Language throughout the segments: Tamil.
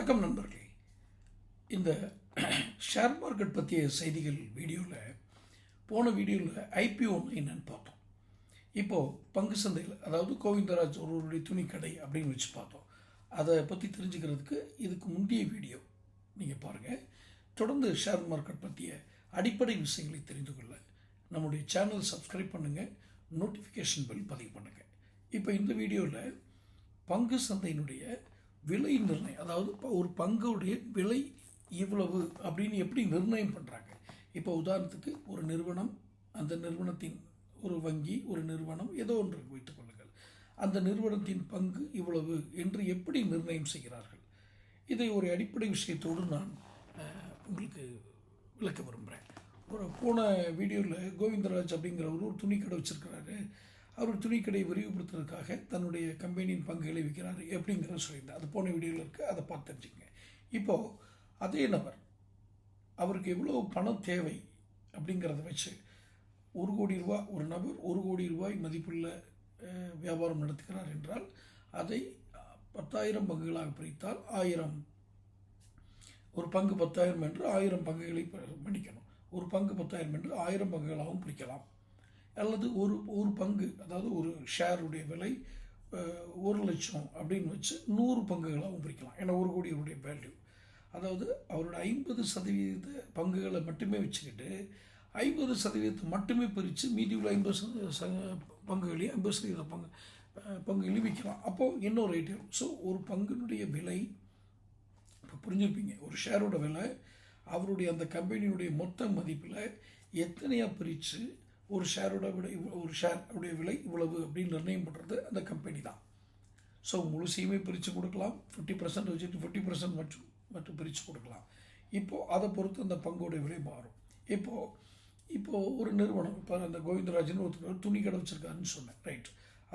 வணக்கம் நண்பர்களே. இந்த ஷேர் மார்க்கெட் பற்றிய செய்திகள் வீடியோவில் போன வீடியோவில் ஐபிஓ என்னென்னு பார்த்தோம். இப்போது பங்கு சந்தையில் அதாவது கோவிந்தராஜ் ஒருவருடைய துணிக்கடை அப்படின்னு வச்சு பார்த்தோம். அதை பற்றி தெரிஞ்சுக்கிறதுக்கு இதுக்கு முந்தைய வீடியோ நீங்கள் பாருங்கள் தொடர்ந்து ஷேர் மார்க்கெட் பற்றிய அடிப்படை விஷயங்களை தெரிந்து கொள்ள நம்முடைய சேனல் சப்ஸ்கிரைப் பண்ணுங்கள் நோட்டிஃபிகேஷன் பெல் பதிவு பண்ணுங்கள் இப்போ இந்த வீடியோவில் பங்கு சந்தையினுடைய விலை நிர்ணயம் அதாவது இப்போ ஒரு பங்குடைய விலை இவ்வளவு அப்படின்னு எப்படி நிர்ணயம் பண்ணுறாங்க இப்போ உதாரணத்துக்கு ஒரு நிறுவனம் அந்த நிறுவனத்தின் ஒரு வங்கி ஒரு நிறுவனம் ஏதோ ஒன்று வைத்துக் கொள்ளுங்கள். அந்த நிறுவனத்தின் பங்கு இவ்வளவு என்று எப்படி நிர்ணயம் செய்கிறார்கள்? இதை ஒரு அடிப்படை விஷயத்தோடு நான் உங்களுக்கு விளக்க விரும்புகிறேன் ஒரு போன வீடியோவில் கோவிந்தராஜ் அப்படிங்கிறவர் ஒரு துணிக்கடை வச்சுருக்கிறாரு. அவர் துணிக்கடை விரிவுபடுத்துறதுக்காக தன்னுடைய கம்பெனியின் பங்குகளை விற்கிறார் எப்படிங்கிறத சொல்லியிருந்தார். அது போன வீடியோவில் இருக்குது அதை பார்த்து இப்போது அதே நபர் அவருக்கு எவ்வளோ பணம் தேவை அப்படிங்கிறத வச்சு ஒரு கோடி ரூபா ஒரு நபர் ஒரு கோடி ரூபாய் மதிப்புள்ள வியாபாரம் நடத்துகிறார் என்றால் அதை பத்தாயிரம் பங்குகளாக பிரித்தால் ஆயிரம் ஒரு பங்கு பத்தாயிரம் என்று ஆயிரம் பங்குகளை ப- மன்னிக்கணும். ஒரு பங்கு பத்தாயிரம் என்று ஆயிரம் பங்குகளாகவும் பிரிக்கலாம். அல்லது ஒரு ஒரு பங்கு அதாவது ஒரு ஷேருடைய விலை ஒரு லட்சம் அப்படின்னு வச்சு நூறு பங்குகளாகவும் பிரிக்கலாம். ஏன்னா ஒரு கோடியுடைய வேல்யூ அதாவது அவரோட ஐம்பது சதவீத பங்குகளை மட்டுமே வச்சுக்கிட்டு ஐம்பது சதவீதத்தை மட்டுமே பிரித்து மீதி உள்ள ஐம்பது சத- பங்குகளையும் ஐம்பது சதவீத பங்கு பங்குகளையும் விற்கலாம் அப்போது இன்னொரு ஐட்டம் ஸோ ஒரு பங்கினுடைய விலை இப்போ புரிஞ்சிருப்பீங்க. ஒரு ஷேரோட விலை அவருடைய அந்த கம்பெனியுடைய மொத்த மதிப்பில் எத்தனையாக பிரித்து ஒரு ஷேரோட விட ஒரு ஷேர் உடைய விலை இவ்வளவு அப்படின்னு நிர்ணயம் பண்ணுறது அந்த கம்பெனி தான். ஸோ முழுசையுமே பிரித்து கொடுக்கலாம். ஃபிஃப்டி பர்சன்ட் வச்சுட்டு ஃபிஃப்டி பர்சன்ட் மட்டும் மட்டும் பிரித்து கொடுக்கலாம். இப்போது அதை பொறுத்து அந்த பங்கோடைய விலை மாறும். இப்போது இப்போது ஒரு நிறுவனம் இப்போ அந்த கோவிந்தராஜன் ஒருத்தர் துணி கடை வச்சுருக்காருன்னு சொன்னேன். ரைட்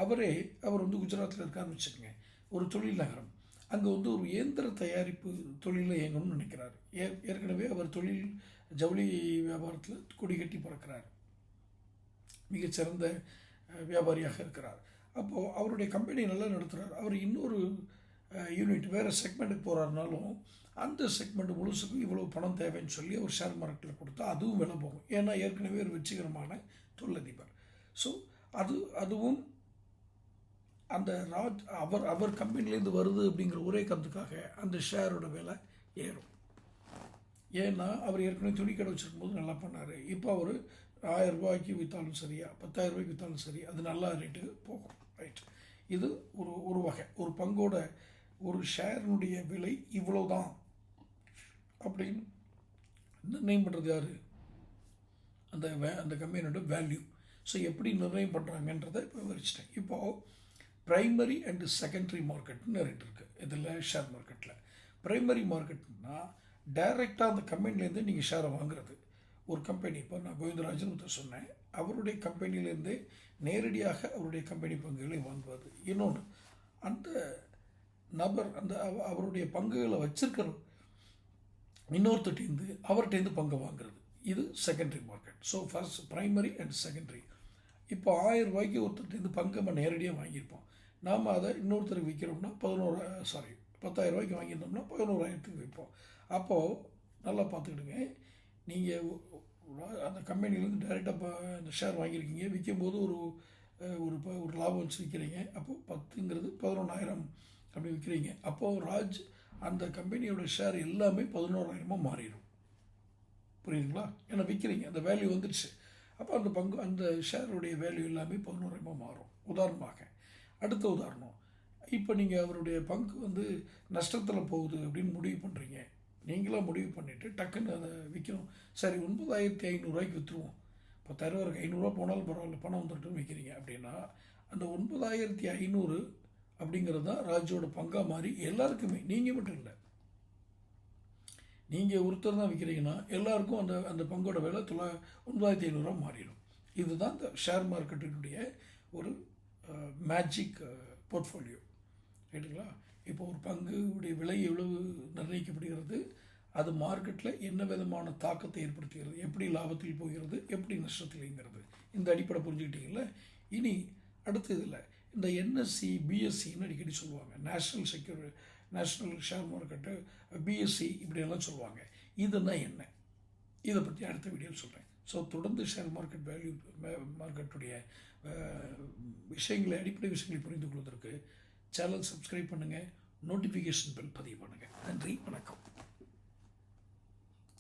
அவரே அவர் வந்து குஜராத்தில் இருக்காருன்னு வச்சுக்கோங்க. ஒரு தொழில் நகரம். அங்கே வந்து ஒரு இயந்திர தயாரிப்பு தொழிலில் இயங்கணும்னு நினைக்கிறார். ஏ ஏற்கனவே அவர் தொழில் ஜவுளி வியாபாரத்தில் கொடி கட்டி பறக்கிறார். மிகச்சிறந்த வியாபாரியாக இருக்கிறார். அப்போது அவருடைய கம்பெனி நல்லா நடத்துகிறார் அவர் இன்னொரு யூனிட் வேறு செக்மெண்ட்டுக்கு போகிறாருனாலும் அந்த செக்மெண்ட் முழுசுக்கும் இவ்வளோ பணம் தேவைன்னு சொல்லி அவர் ஷேர் மார்க்கெட்டில் கொடுத்தா அதுவும் விலை போகும். ஏன்னா ஏற்கனவே ஒரு வெற்றிகரமான தொழிலதிபர். ஸோ அது அதுவும் அந்த ராஜ் அவர் அவர் கம்பெனிலேருந்து வருது அப்படிங்கிற ஒரே கருத்துக்காக அந்த ஷேரோட விலை ஏறும். ஏன்னா அவர் ஏற்கனவே துணி கடை வச்சிருக்கும் போது நல்லா பண்ணார். இப்போ அவர் ஆயிரம் ரூபாய்க்கு விற்றாலும் சரியா பத்தாயிரம் ரூபாய்க்கு விற்றாலும் சரி அது நல்லா ரேட்டுக்கு போகும் ரைட் இது ஒரு ஒரு வகை ஒரு பங்கோட ஒரு ஷேரினுடைய விலை இவ்வளவுதான் அப்படின்னு நிர்ணயம் பண்ணுறது யார்? அந்த வே அந்த கம்பெனியோட வேல்யூ ஸோ எப்படி நிர்ணயம் பண்ணுறாங்கன்றதை இப்போ விவரிச்சிட்டேன். இப்போது ப்ரைமரி அண்டு செகண்டரி மார்க்கெட்னு ரெண்டு இருக்குது இதில் ஷேர் மார்க்கெட்டில் ப்ரைமரி மார்க்கெட்னா டைரெக்டாக அந்த கம்பெனிலேருந்து நீங்கள் ஷேரை வாங்குறது. ஒரு கம்பெனி இப்போ நான் கோவிந்தராஜன் ஒருத்தர் சொன்னேன். அவருடைய கம்பெனியிலேருந்து நேரடியாக அவருடைய கம்பெனி பங்குகளை வாங்குவது. இன்னொன்று அந்த நபர் அந்த அவ- அவருடைய பங்குகளை வச்சிருக்கிற இன்னொருத்தட்டேருந்து அவர்கிட்டேருந்து பங்கு வாங்குறது. இது secondary market so first primary and secondary இப்போ ஆயிரம் ரூபாய்க்கு ஒருத்தர்கிட்டேருந்து பங்கு நம்ம நேரடியாக வாங்கியிருப்போம். நாம் அதை இன்னொருத்தருக்கு விற்கிறோம்னா பதினோரு சாரி பத்தாயிரம் ரூபாய்க்கு வாங்கியிருந்தோம்னா பதினோராயிரத்துக்கு விற்போம். அப்போது நல்லா பார்த்துக்கிடுங்க. நீங்கள் அந்த கம்பெனிலேருந்து டைரெக்டாக அந்த ஷேர் வாங்கியிருக்கீங்க. விற்கும்போது ஒரு ஒரு இப்போ ஒரு லாபம் வச்சு விற்கிறீங்க அப்போது பத்துங்கிறது பதினொன்றாயிரம் அப்படி விற்கிறீங்க அப்போது ராஜ் அந்த கம்பெனியோட ஷேர் எல்லாமே பதினோராயிரமாக மாறிடும். புரியுதுங்களா? ஏன்னா விற்கிறீங்க அந்த வேல்யூ வந்துடுச்சு அப்போ அந்த பங்கு அந்த ஷேருடைய வேல்யூ எல்லாமே பதினோராயிரமாக மாறும். உதாரணமாக அடுத்த உதாரணம். இப்போ நீங்கள் அவருடைய பங்கு வந்து நஷ்டத்தில் போகுது அப்படின்னு முடிவு பண்ணுறீங்க நீங்களாக முடிவு பண்ணிவிட்டு டக்குன்னு அதை விற்கணும். சரி ஒன்பதாயிரத்தி ஐநூறுரூவாய்க்கு விற்றுருவோம் இப்போ ரூபாய்க்கு ஐநூறுரூவா போனாலும் பரவாயில்ல பணம் வந்துட்டு விற்கிறீங்க அப்படின்னா அந்த ஒன்பதாயிரத்தி ஐநூறு அப்படிங்கிறது தான் ராஜோட பங்காக மாறி எல்லாருக்குமே நீங்கள் மட்டும் இல்லை. நீங்கள் ஒருத்தர் தான் விற்கிறீங்கன்னா எல்லாருக்கும் அந்த அந்த பங்கோட விலை தொள்ளா ஒன்பதாயிரத்தி ஐநூறுரூவா மாறிடும். இதுதான் இந்த ஷேர் மார்க்கெட்டினுடைய ஒரு மேஜிக் போர்ட்ஃபோலியோ ரைட்டுங்களா இப்போ ஒரு பங்குடைய விலை எவ்வளவு நிர்ணயிக்கப்படுகிறது? அது மார்க்கெட்டில் என்ன விதமான தாக்கத்தை ஏற்படுத்துகிறது? எப்படி லாபத்தில் போகிறது? எப்படி நஷ்டத்தில்ங்கிறது இந்த அடிப்படை புரிஞ்சுக்கிட்டீங்கல்ல? இனி அடுத்த இதில் இந்த என்எஸ்சி பிஎஸ்சின்னு அடிக்கடி சொல்லுவாங்க. National security national share market BSC இப்படியெல்லாம் சொல்லுவாங்க. இதுனா என்ன? இதை பற்றி அடுத்த வீடியோவில் சொல்கிறேன் ஸோ தொடர்ந்து ஷேர் மார்க்கெட் வேல்யூ மார்க்கெட்டுடைய விஷயங்களை அடிப்படை விஷயங்களை புரிந்து கொள்வதற்கு சேனல் சப்ஸ்கிரைப் பண்ணுங்கள் நோட்டிஃபிகேஷன் பெல் பதிவு பண்ணுங்கள் நன்றி வணக்கம்.